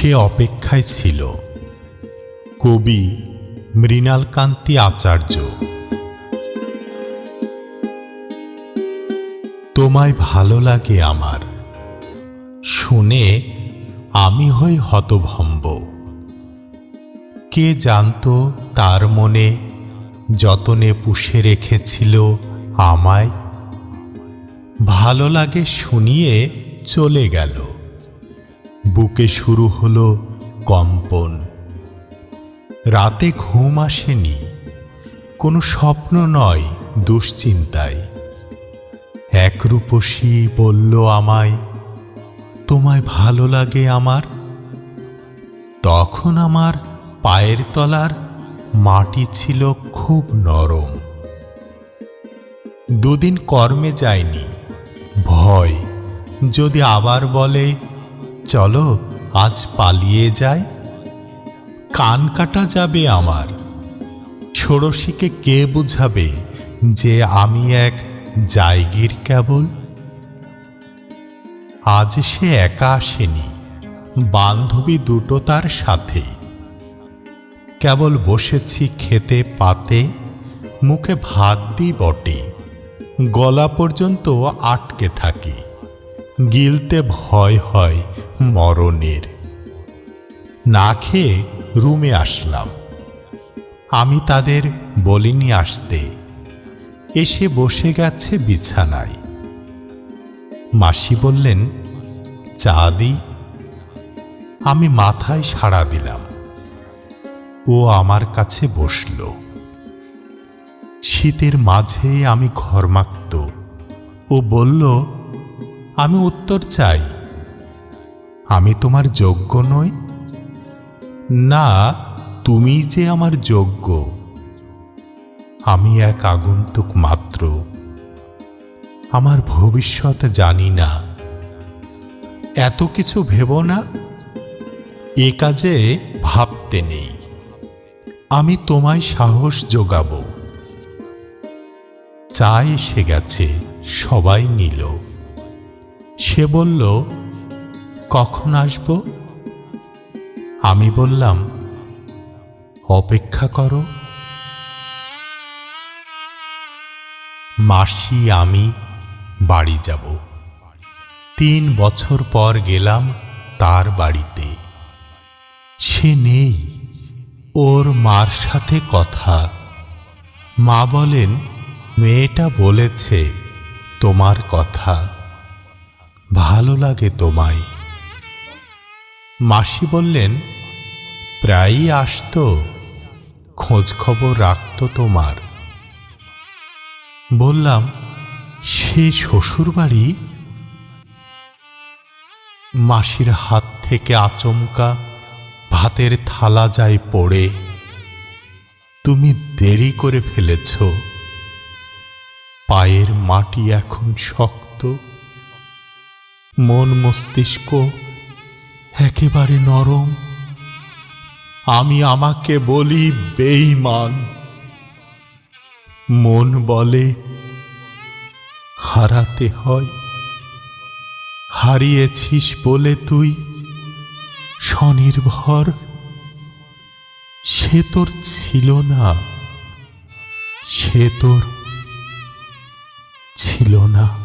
সে অপেক্ষায় ছিল। কবি মৃণালকান্তি আচার্য। তোমায় ভালো লাগে আমার। শুনে আমি হই হতভম্ব। কে জানতো তার মনে যতনে পুষে রেখেছিল আমায়? ভালো লাগে শুনিয়ে চলে গেল। বুকে শুরু হলো কম্পন। রাতে ঘুম আসেনি। কোনো স্বপ্ন নয় দুশ্চিন্তায়। এক রূপসী বলল আমায়, তোমায় ভালো লাগে আমার? তখন আমার পায়ের তলার মাটি ছিল খুব নরম। দুদিন কর্মে যায়নি। ভয়, যদি আবার বলে চলো, আজ পালিয়ে যায় কান কাটা যাবে আমার। ষোড়শীকে কে বুঝাবে যে আমি এক জায়গির কেবল? আজ সে একা আসেনি, বান্ধবী দুটো তার সাথে। কেবল বসেছি খেতে পাতে, মুখে ভাত দিই বটে, গলা পর্যন্ত আটকে থাকি। গিলতে ভয় হয় মরণের। না খেয়ে রুমে আসলাম। আমি তাদের বলিনি আসতে। এসে বসে গেছে বিছানায়। মাসি বললেন চা দিই আমি মাথায় সাড়া দিলাম। ও আমার কাছে বসল। শীতের মাঝে আমি ঘর ঘরমাক্ত। ও বলল আমি উত্তর চাই। আমি তোমার যোগ্য নই। না, তুমি যে আমার যোগ্য, আমি এক আগন্তুক মাত্র। আমার ভবিষ্যৎ জানি না। এত কিছু ভেব না। এ কাজে ভাবতে নেই। আমি তোমায় সাহস যোগাবো। চা এসে গেছে, সবাই নিল। সে বলল, কখন আসব? আমি বললাম, অপেক্ষা করো। মাসি, আমি বাড়ি যাব। তিন বছর পর গেলাম তার বাড়িতে। সে নেই। ওর মার সাথে কথা। মা বলেন, মেয়েটা বলেছে তোমার কথা। ভালো লাগে তোমায়। মাসি বললেন, প্রায়ই আসতো খোঁজ খবর রাখতো তোমার। বললাম, সে শ্বশুর বাড়ি মাসির হাত থেকে আচমকা ভাতের থালা যায় পড়ে। তুমি দেরি করে ফেলেছ। পায়ের মাটি এখন শক্ত মন মস্তিষ্ক একেবারে নরম। আমি আমাকে বলি বেইমান মন বলে, হারাতে হয়। হারিয়েছিস বলে তুই স্বনির্ভর। সে তোর ছিল না, সে তোর ছিল না।